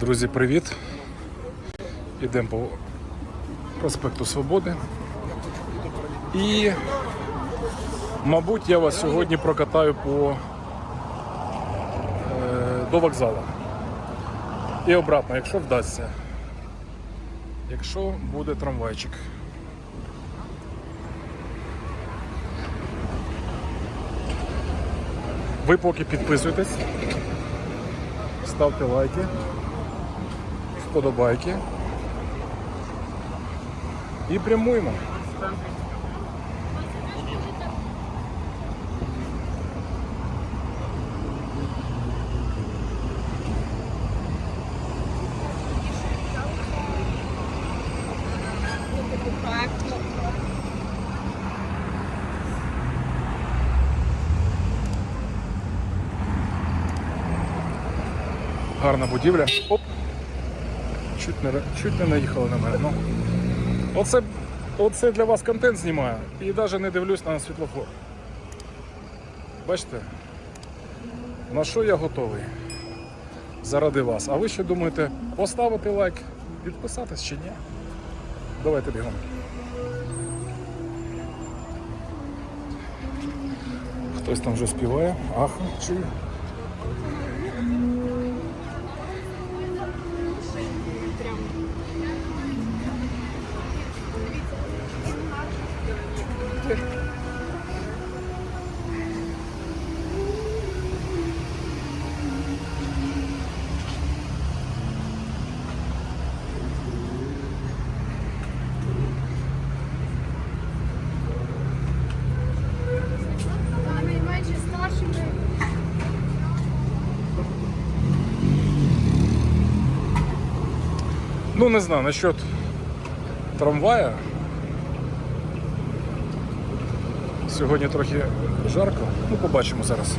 Друзі, привіт! Ідемо по проспекту Свободи. І, мабуть, я вас сьогодні прокатаю по, е, до вокзалу. І обратно, якщо вдасться. Якщо буде трамвайчик. Ви поки підписуйтесь, ставте лайки, вподобайки і прямуємо. Гарна будівля. Оп. Чуть не, чуть не наїхали на мене. Ну. Оце, оце для вас контент знімаю і навіть не дивлюсь на світлофор. Бачите? На що я готовий? Заради вас. А ви що думаєте, поставити лайк, підписатись чи ні? Давайте бігом. Хтось там вже співає. Ах, чую. Не знаю, насчет трамвая. Сьогодні трохи жарко. Ну, побачимо зараз.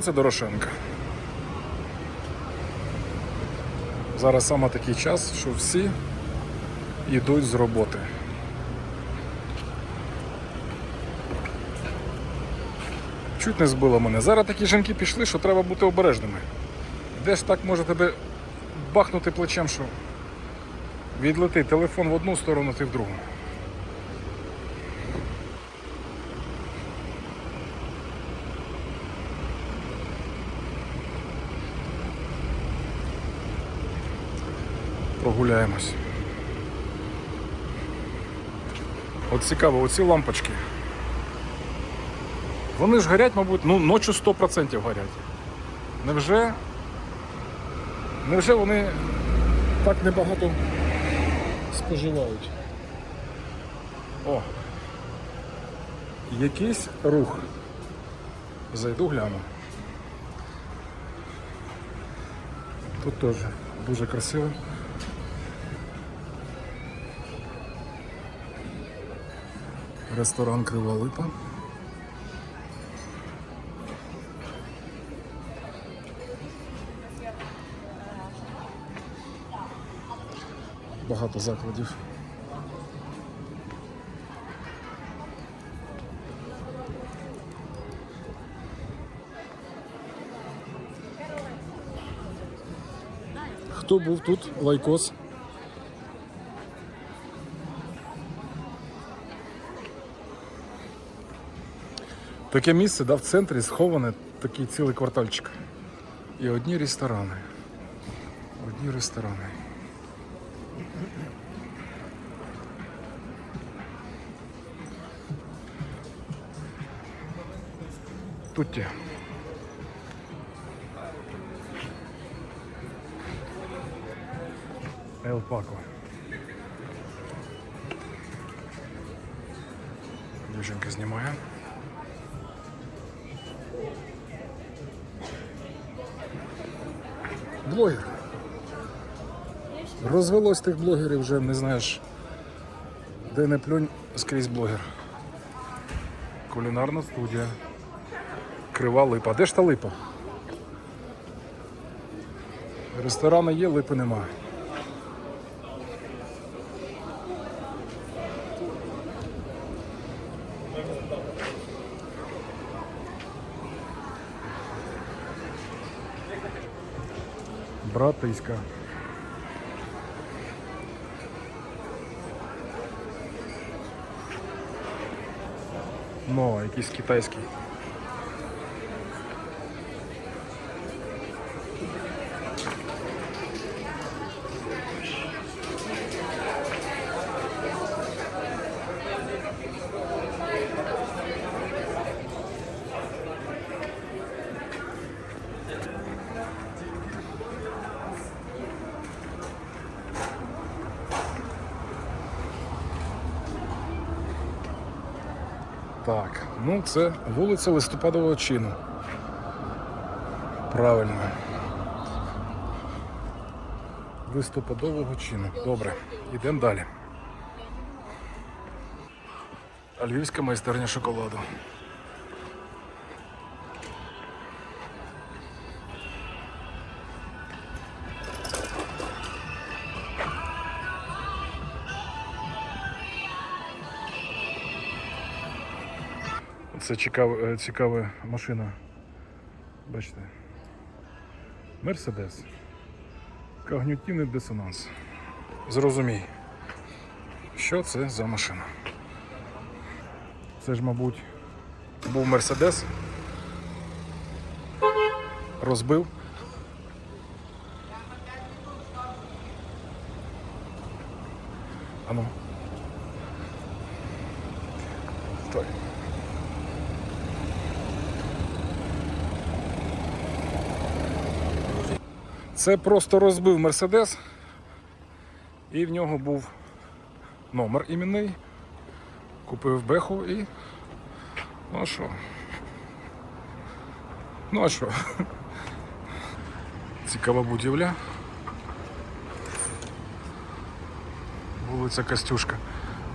Вулиця Дорошенка. Зараз саме такий час, що всі йдуть з роботи. Чуть не збило мене. Зараз такі жінки пішли, що треба бути обережними. Де ж так може тебе бахнути плечем, що відлетить телефон в одну сторону, ти в другу. Прогуляємось. От цікаво, оці лампочки. Вони ж горять, мабуть, ну, ночі 100% горять. Невже? Невже вони так небагато споживають? О! Якийсь рух. Зайду гляну. Тут теж дуже красиво. Ресторан Крива Липа. Багато закладів. Хто був тут? Лайкос. Таке місце да, в центрі сховане такий цілий квартальчик. І одні ресторани. Одні ресторани. Тутті. Ел Пако. Дівчинка знімає. Блогер. Розвелось тих блогерів вже не знаєш, де не плюнь скрізь блогер. Кулінарна студія. Крива липа. Де ж та липа? Ресторани є, липи нема. Братиська. Ну, якийсь китайський. Так, ну це вулиця Листопадового чину. Правильно. Листопадового чину. Добре, йдемо далі. А Львівська майстерня шоколаду. Це цікава, е, цікава машина. Бачите. Мерседес. Когнютивний дисонанс. Зрозумій, що це за машина. Це ж, мабуть, був Мерседес. Розбив. Ану. Це просто розбив Мерседес, і в нього був номер іменний. Купив беху і. Ну а що? Ну а що? Цікава будівля. Вулиця Костюшка.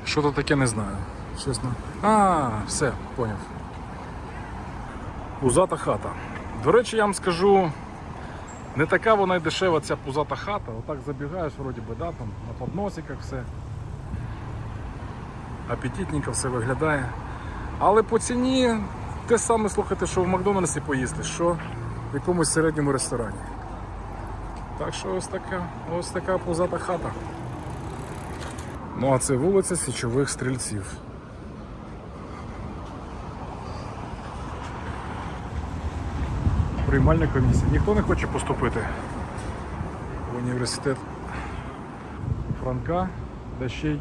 Що то таке не знаю. Чесно. А, все, поняв. Пузата хата. До речі, я вам скажу. Не така вона й дешева ця пузата хата. Отак забігаєш, вроді би, да, там на подносиках все. Апетитненько все виглядає. Але по ціні те саме слухайте, що в Макдональдсі поїсти, що в якомусь середньому ресторані. Так що ось така, ось така пузата хата. Ну а це вулиця Січових Стрільців. Приймальна комісія. Ніхто не хоче поступити в університет Франка, да ще й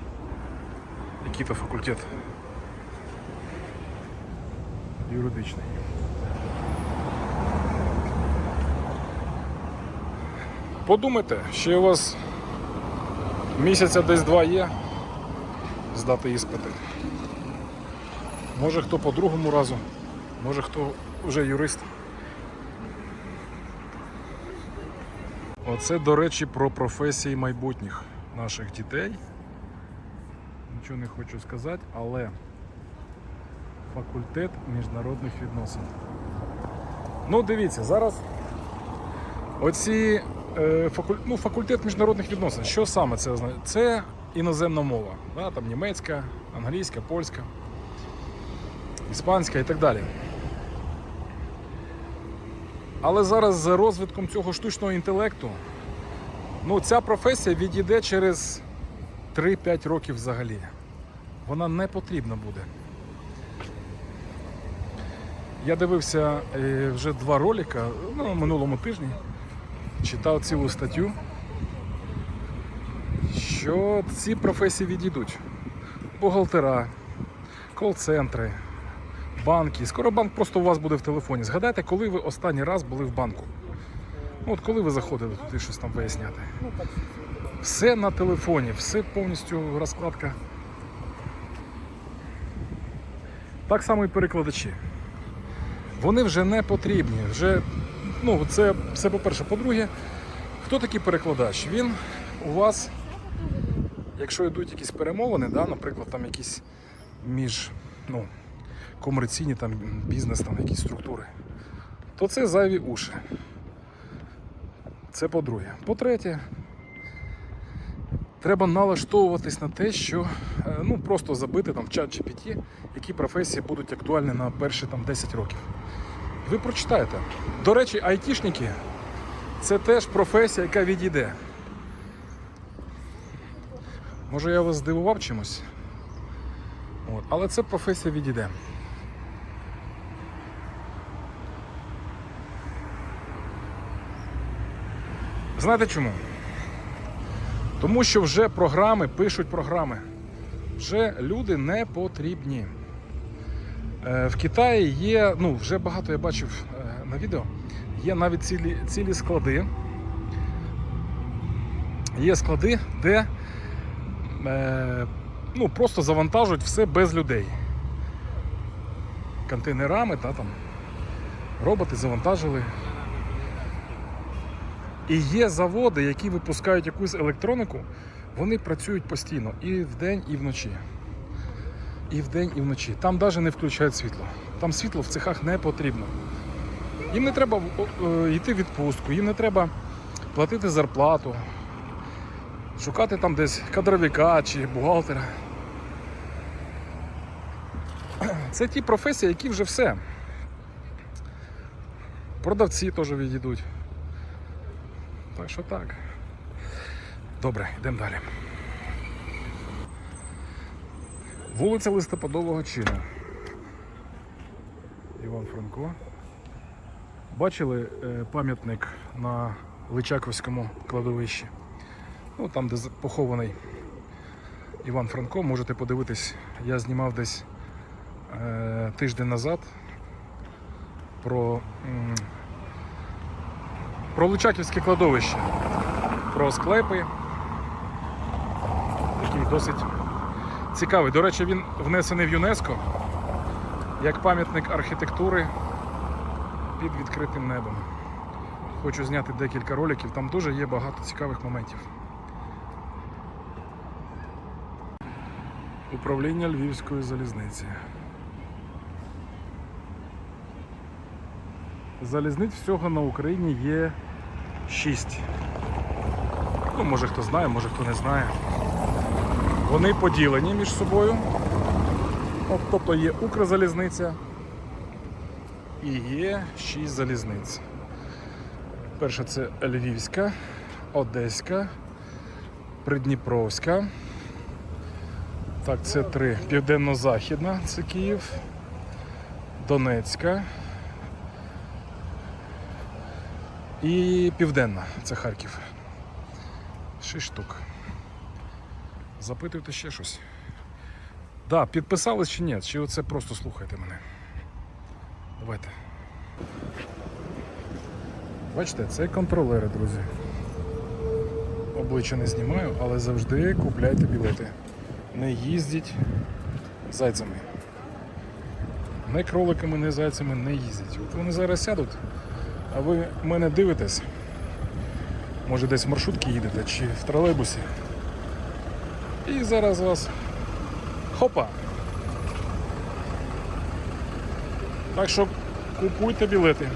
який-то факультет юридичний. Подумайте, ще у вас місяця десь два є здати іспити. Може хто по другому разу, може хто вже юрист. Оце, до речі, про професії майбутніх наших дітей. Нічого не хочу сказати, але факультет міжнародних відносин. Ну, дивіться, зараз оці е, факуль... ну, факультет міжнародних відносин. Що саме це означає? Це іноземна мова. Да? Там німецька, англійська, польська, іспанська і так далі. Але зараз з розвитком цього штучного інтелекту ну, ця професія відійде через 3-5 років взагалі. Вона не потрібна буде. Я дивився е, вже два ролика ну, минулому тижні, читав цілу статтю, що ці професії відійдуть. Бухгалтера, кол-центри, банки. Скоро банк просто у вас буде в телефоні. Згадайте, коли ви останній раз були в банку. Ну, от коли ви заходили туди щось там виясняти. Все на телефоні, все повністю розкладка. Так само і перекладачі. Вони вже не потрібні. Вже, ну, це все по-перше. По-друге, хто такий перекладач? Він у вас, якщо йдуть якісь перемовини, да, наприклад, там якісь між ну, комерційні там бізнес, там якісь структури, то це зайві уші. Це по-друге. По-третє, треба налаштовуватись на те, що е, ну, просто забити там в чат GPT, які професії будуть актуальні на перші там, 10 років. Ви прочитаєте. До речі, айтішники це теж професія, яка відійде. Може я вас здивував чимось? От. Але це професія відійде. Знаєте чому? Тому що вже програми пишуть програми. Вже люди не потрібні. Е, В Китаї є, ну вже багато я бачив е, на відео, є навіть цілі, цілі склади. Є склади, де е, ну, просто завантажують все без людей. Контейнерами, та, там, роботи завантажили. І є заводи, які випускають якусь електронику, вони працюють постійно і вдень, і вночі. І вдень, і вночі. Там навіть не включають світло. Там світло в цехах не потрібно. Їм не треба е, йти в відпустку, їм не треба платити зарплату, шукати там десь кадровика чи бухгалтера. Це ті професії, які вже все. Продавці теж відійдуть. Так що так. Добре, йдемо далі. Вулиця Листопадового чину. Іван Франко. Бачили е, пам'ятник на Личаковському кладовищі? Ну, там, де похований Іван Франко, можете подивитись, я знімав десь е, тиждень назад про, про Личаківське кладовище, про склепи, який досить цікавий. До речі, він внесений в ЮНЕСКО як пам'ятник архітектури під відкритим небом. Хочу зняти декілька роликів, там дуже є багато цікавих моментів. Управління Львівської залізниці. Залізниць всього на Україні є 6. Ну, може хто знає, може хто не знає. Вони поділені між собою. От, Тобто є Укрзалізниця і є 6 залізниць. Перша це Львівська, Одеська, Придніпровська. Так, це три. Південно-Західна це Київ, Донецька. І Південна це Харків. Шість штук. Запитуйте ще щось. Да, підписались чи ні? Чи оце просто слухайте мене? Давайте. Бачите, це контролери, друзі. Обличчя не знімаю, але завжди купляйте білети. Не їздіть зайцями. Не кроликами, не зайцями не їздять. От вони зараз сядуть, а ви мене дивитесь. Може десь в маршрутці їдете чи в тролейбусі. І зараз вас хопа. Так що купуйте білети.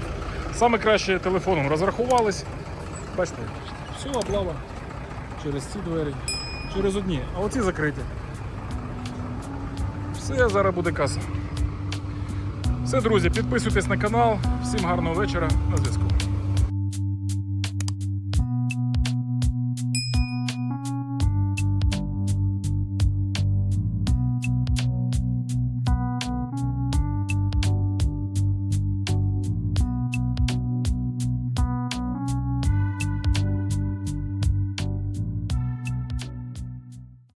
Саме краще телефоном розрахувались. Бачите, все, облава. Через ці двері. Через одні, а оці закриті. Все, зараз буде каса. Все, друзі, підписуйтесь на канал. Всім гарного вечора. На зв'язку.